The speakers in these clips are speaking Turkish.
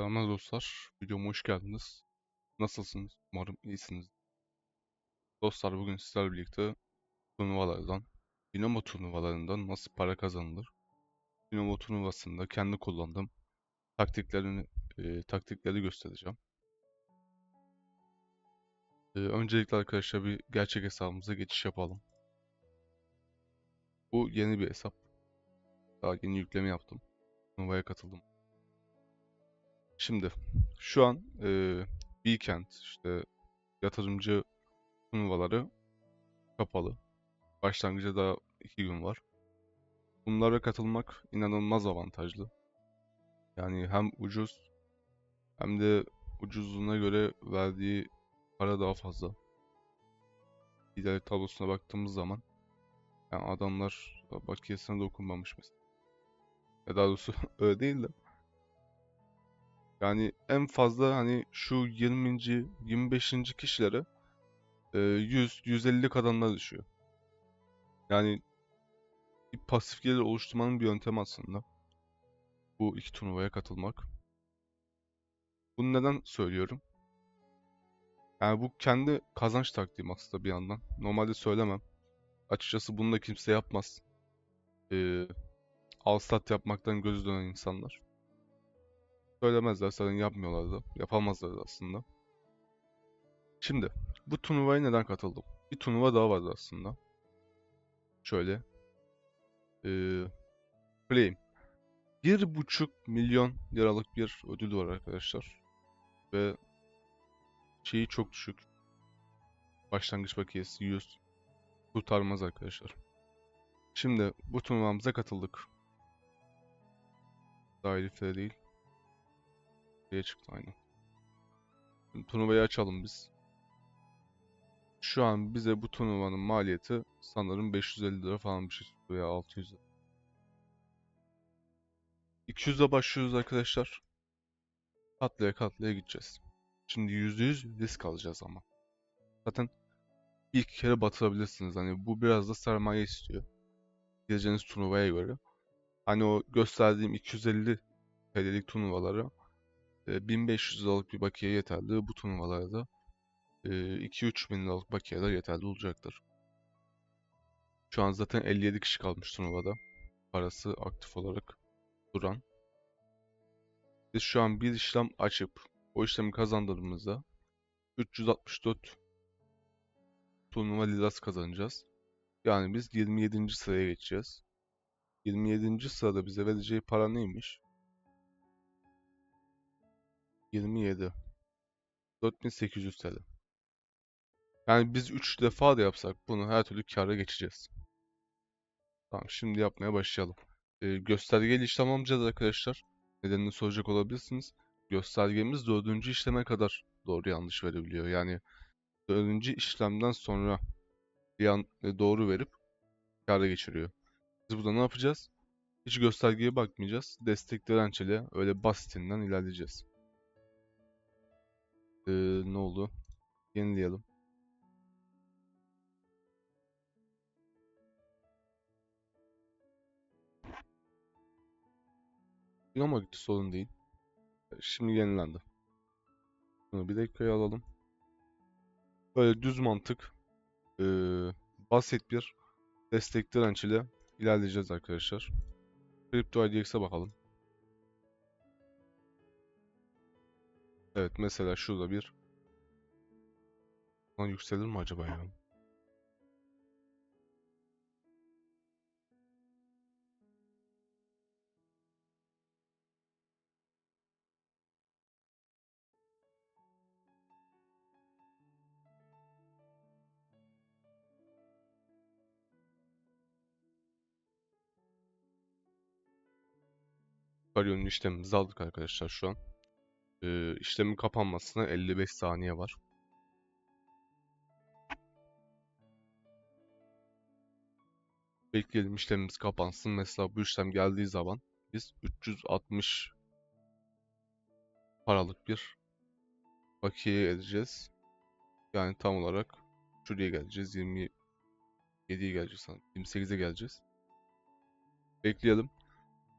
Selamlar dostlar. Videoma hoş geldiniz. Nasılsınız? Umarım iyisiniz. Dostlar bugün sizlerle birlikte turnuvalardan, Dinamo turnuvalarından nasıl para kazanılır? Dinamo turnuvasında kendi kullandığım taktiklerini e, taktikleri göstereceğim. E, öncelikle arkadaşlar bir gerçek hesabımıza geçiş yapalım. Bu yeni bir hesap. Daha yeni yükleme yaptım. Turnuvaya katıldım. Şimdi şu an e, Weekend işte yatırımcı turnuvaları kapalı. Başlangıca daha iki gün var. Bunlara katılmak inanılmaz avantajlı. Yani hem ucuz hem de ucuzluğuna göre verdiği para daha fazla. Liderlik tablosuna baktığımız zaman yani adamlar bakiyesine dokunmamış mesela. Ya daha doğrusu öyle değil de. Yani en fazla hani şu 20. 25. kişilere e, 100-150 kadınlar düşüyor. Yani bir pasif gelir oluşturmanın bir yöntemi aslında. Bu iki turnuvaya katılmak. Bunu neden söylüyorum? Yani bu kendi kazanç taktiğim aslında bir yandan. Normalde söylemem. Açıkçası bunu da kimse yapmaz. Ee, Alstat yapmaktan gözü dönen insanlar. Söylemezler zaten yapmıyorlar da. Yapamazlar da aslında. Şimdi bu turnuvaya neden katıldım? Bir turnuva daha vardı aslında. Şöyle. Ee, Flame. Bir buçuk milyon liralık bir ödül var arkadaşlar. Ve şeyi çok düşük. Başlangıç bakiyesi 100. Kurtarmaz arkadaşlar. Şimdi bu turnuvamıza katıldık. Heriflere değil. Diye çıktı. Şimdi turnuvayı açalım biz. Şu an bize bu turnuvanın maliyeti sanırım 550 lira falan bir şey veya 600 lira. 200'e başlıyoruz arkadaşlar. Katlaya katlaya gideceğiz. Şimdi %100 risk alacağız ama. Zaten bir iki kere batırabilirsiniz. Hani bu biraz da sermaye istiyor. Gireceğiniz turnuvaya göre. Hani o gösterdiğim 250 TL'lik turnuvalara 1500 liralık bir bakiye yeterli. Bu turnuvalarda 2-3 bin liralık bakiyeler yeterli olacaktır. Şu an zaten 57 kişi kalmış turnuvada. Parası aktif olarak duran. Biz şu an bir işlem açıp o işlemi kazandığımızda 364 turnuva lirası kazanacağız. Yani biz 27. sıraya geçeceğiz. 27. sırada bize vereceği para neymiş? 27. 4800 TL. Yani biz 3 defa da yapsak bunu her türlü kâra geçeceğiz. Tamam şimdi yapmaya başlayalım. Ee, göstergeli işlem arkadaşlar. Nedenini soracak olabilirsiniz. Göstergemiz dördüncü işleme kadar doğru yanlış verebiliyor. Yani dördüncü işlemden sonra e, doğru verip kâra geçiriyor. Biz burada ne yapacağız? Hiç göstergeye bakmayacağız. Destek dirençle öyle basitinden ilerleyeceğiz. Ee, ne oldu? Yenileyelim. Ama gitti sorun değil. Şimdi yenilendi. Bunu bir dakikaya alalım. Böyle düz mantık ee, basit bir destek direnç ile ilerleyeceğiz arkadaşlar. Crypto IDX'e bakalım. Evet mesela şurada bir Lan yükselir mi acaba ya? Yukarı işlemimizi aldık arkadaşlar şu an. Ee, işlemin kapanmasına 55 saniye var. Bekleyelim işlemimiz kapansın. Mesela bu işlem geldiği zaman biz 360 paralık bir bakiye edeceğiz. Yani tam olarak şuraya geleceğiz. 27'ye geleceğiz sanırım. 28'e geleceğiz. Bekleyelim.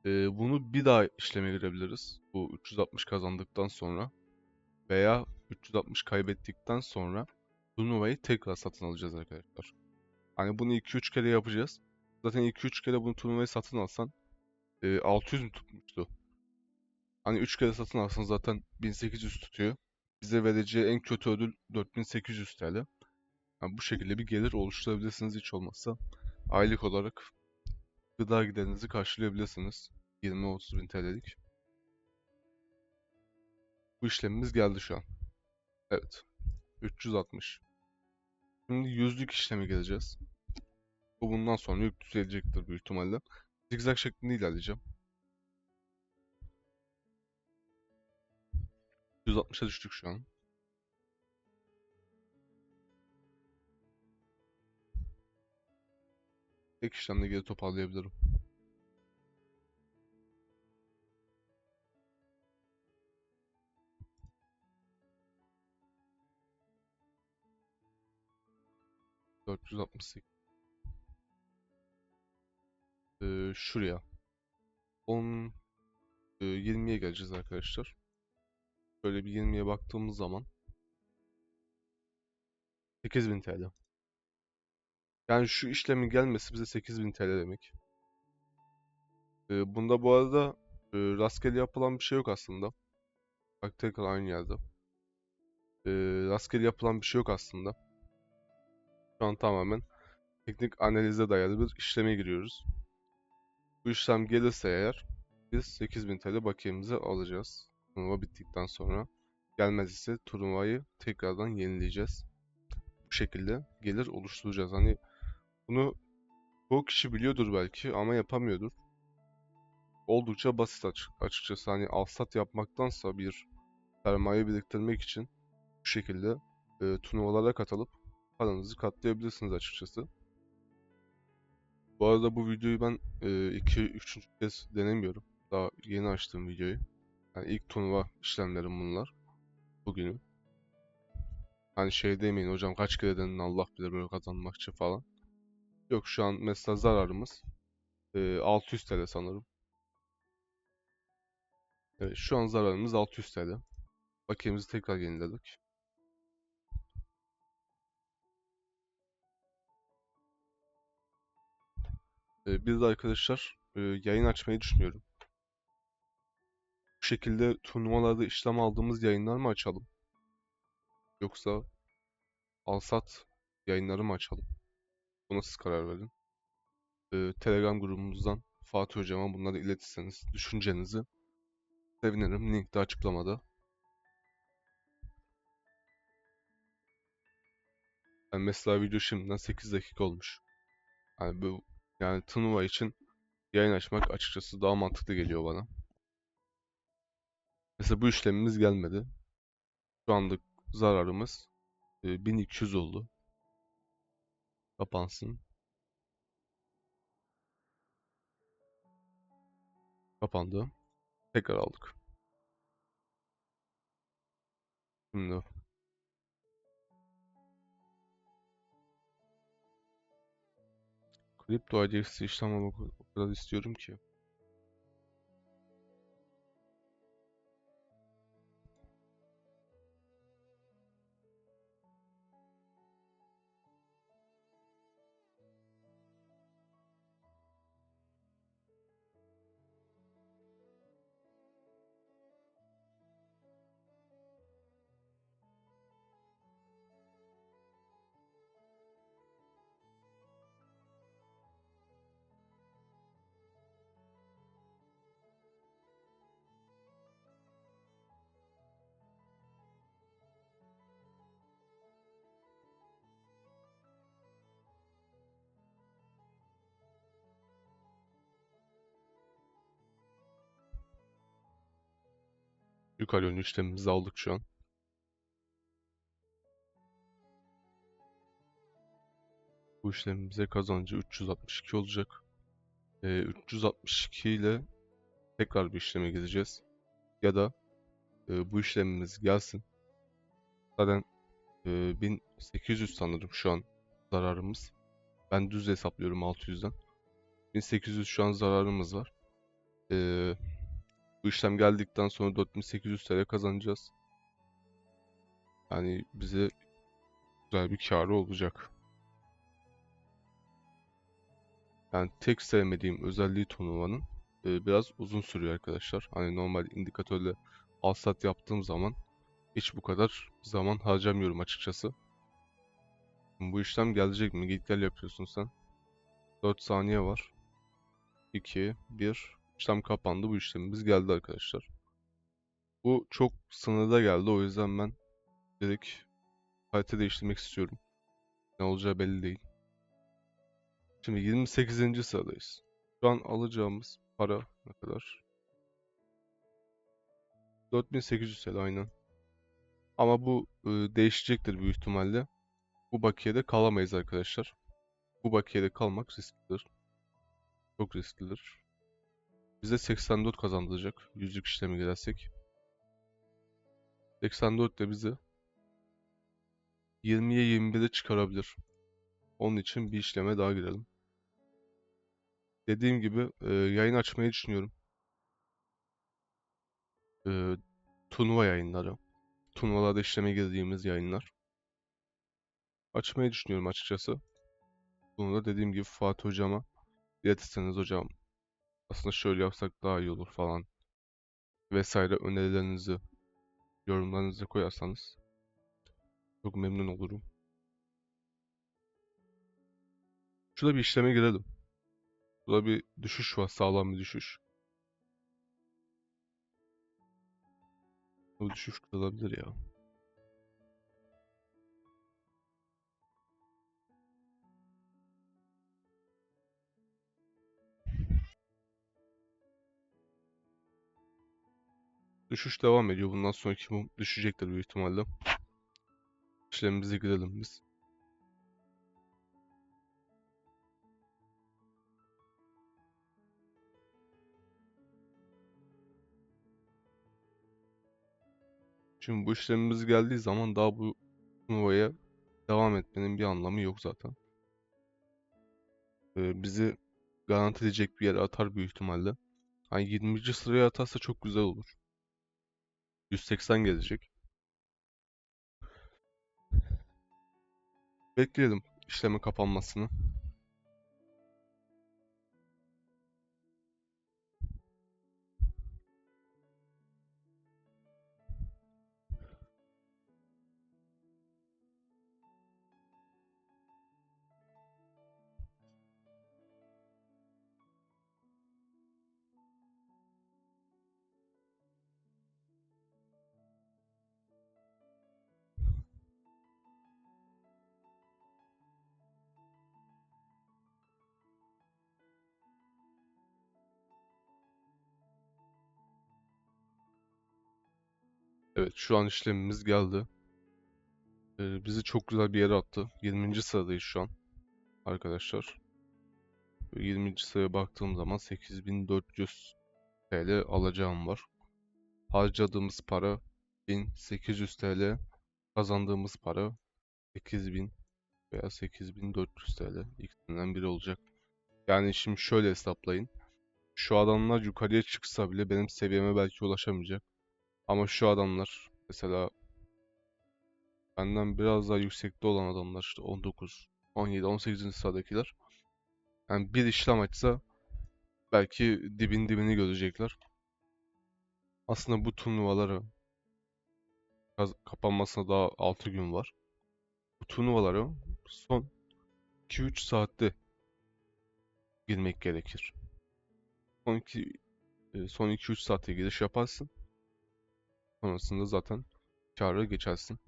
Ee, bunu bir daha işleme girebiliriz. Bu 360 kazandıktan sonra veya 360 kaybettikten sonra turnuvayı tekrar satın alacağız arkadaşlar. Hani bunu 2-3 kere yapacağız. Zaten 2-3 kere bunu turnuvayı satın alsan e, 600 mü tutmuştu? Hani 3 kere satın alsan zaten 1800 tutuyor. Bize vereceği en kötü ödül 4800 TL. Yani bu şekilde bir gelir oluşturabilirsiniz hiç olmazsa. Aylık olarak gıda giderinizi karşılayabilirsiniz. 20-30 bin TL'lik. Bu işlemimiz geldi şu an. Evet. 360. Şimdi yüzlük işlemi geleceğiz. Bu bundan sonra yük düzelecektir büyük ihtimalle. Zigzag şeklinde ilerleyeceğim. 160'a düştük şu an. Tek işlemde geri toparlayabilirim. Dört yüz. Ee, şuraya. 10 e, 20'ye geleceğiz arkadaşlar. Böyle bir 20'ye baktığımız zaman 8000 TL. Yani şu işlemin gelmesi bize 8000 TL demek. Ee, bunda bu arada e, rastgele yapılan bir şey yok aslında. Bak tekrar aynı yerde. Ee, rastgele yapılan bir şey yok aslında. Şu an tamamen teknik analize dayalı bir işleme giriyoruz. Bu işlem gelirse eğer biz 8000 TL bakiyemizi alacağız. Turnuva bittikten sonra. Gelmez ise turnuvayı tekrardan yenileyeceğiz. Bu şekilde gelir oluşturacağız. Hani bunu çoğu kişi biliyordur belki ama yapamıyordur. Oldukça basit açık, açıkçası. Hani alsat yapmaktansa bir sermaye biriktirmek için bu şekilde e, turnuvalara katılıp paranızı katlayabilirsiniz açıkçası. Bu arada bu videoyu ben 2-3. kez denemiyorum. Daha yeni açtığım videoyu. Yani ilk turnuva işlemlerim bunlar. Bugünü. Hani şey demeyin hocam kaç kere denedin Allah bilir böyle kazanmak için falan. Yok şu an mesela zararımız e, 600 TL sanırım. Evet şu an zararımız 600 TL. Bakiyemizi tekrar yeniledik. E, bir de arkadaşlar e, yayın açmayı düşünüyorum. Bu şekilde turnuvalarda işlem aldığımız yayınlar mı açalım? Yoksa alsat yayınları mı açalım? Buna siz karar verin. Ee, Telegram grubumuzdan Fatih Hocam'a bunları iletirseniz düşüncenizi sevinirim. Link de açıklamada. Yani mesela video şimdiden 8 dakika olmuş. Yani bu yani turnuva için yayın açmak açıkçası daha mantıklı geliyor bana. Mesela bu işlemimiz gelmedi. Şu anlık zararımız e, 1200 oldu. Kapansın. Kapandı. Tekrar aldık. Şimdi Kripto IDX'i işlem almak istiyorum ki. Yukarı yönlü işlemimizi aldık şu an. Bu işlemimize kazancı 362 olacak. Ee, 362 ile tekrar bir işleme gideceğiz. Ya da e, bu işlemimiz gelsin. Zaten e, 1800 sanırım şu an zararımız. Ben düz hesaplıyorum 600'den. 1800 şu an zararımız var. Ee, bu işlem geldikten sonra 4800 TL kazanacağız. Yani bize güzel bir kârı olacak. Yani tek sevmediğim özelliği turnuvanın e, biraz uzun sürüyor arkadaşlar. Hani normal indikatörle al sat yaptığım zaman hiç bu kadar zaman harcamıyorum açıkçası. Bu işlem gelecek mi? Git gel yapıyorsun sen. 4 saniye var. 2, 1. İşlem kapandı. Bu işlemimiz geldi arkadaşlar. Bu çok sınırda geldi. O yüzden ben direkt harita değiştirmek istiyorum. Ne olacağı belli değil. Şimdi 28. sıradayız. Şu an alacağımız para ne kadar? 4800 TL aynen. Ama bu e, değişecektir büyük ihtimalle. Bu bakiyede kalamayız arkadaşlar. Bu bakiyede kalmak risklidir. Çok risklidir. Bize 84 kazandıracak. Yüzlük işlemi girersek. 84 de bizi 20'ye 21'e çıkarabilir. Onun için bir işleme daha girelim. Dediğim gibi e, yayın açmayı düşünüyorum. E, turnuva yayınları. Turnuvalarda işleme girdiğimiz yayınlar. Açmayı düşünüyorum açıkçası. Bunu da dediğim gibi Fatih hocama iletirseniz hocam aslında şöyle yapsak daha iyi olur falan vesaire önerilerinizi yorumlarınızı koyarsanız çok memnun olurum. Şurada bir işleme girelim. Burada bir düşüş var, sağlam bir düşüş. Bu düşüş kırılabilir ya. Düşüş devam ediyor. Bundan sonraki mum düşecektir büyük ihtimalle. İşlemimize girelim biz. Şimdi bu işlemimiz geldiği zaman daha bu turnuvaya devam etmenin bir anlamı yok zaten. Ee, bizi garantileyecek bir yere atar büyük ihtimalle. Hani 20. sıraya atarsa çok güzel olur. 180 gelecek. Bekleyelim işlemin kapanmasını. Evet şu an işlemimiz geldi. Ee, bizi çok güzel bir yere attı. 20. sıradayız şu an. Arkadaşlar. 20. sıraya baktığım zaman 8400 TL alacağım var. Harcadığımız para 1800 TL. Kazandığımız para 8000 veya 8400 TL. İkisinden biri olacak. Yani şimdi şöyle hesaplayın. Şu adamlar yukarıya çıksa bile benim seviyeme belki ulaşamayacak. Ama şu adamlar mesela benden biraz daha yüksekte olan adamlar işte 19, 17, 18. sıradakiler. Yani bir işlem açsa belki dibin dibini görecekler. Aslında bu turnuvalara kaz- kapanmasına daha 6 gün var. Bu turnuvalara son 2-3 saatte girmek gerekir. Son 2 e, son 2-3 saatte giriş yaparsın. Sonrasında zaten kâra geçersin.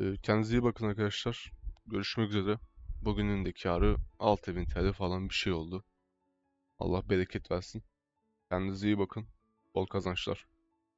E, Kendinize iyi bakın arkadaşlar. Görüşmek üzere. Bugünün de kârı 6000 TL falan bir şey oldu. Allah bereket versin. Kendinize iyi bakın. Bol kazançlar.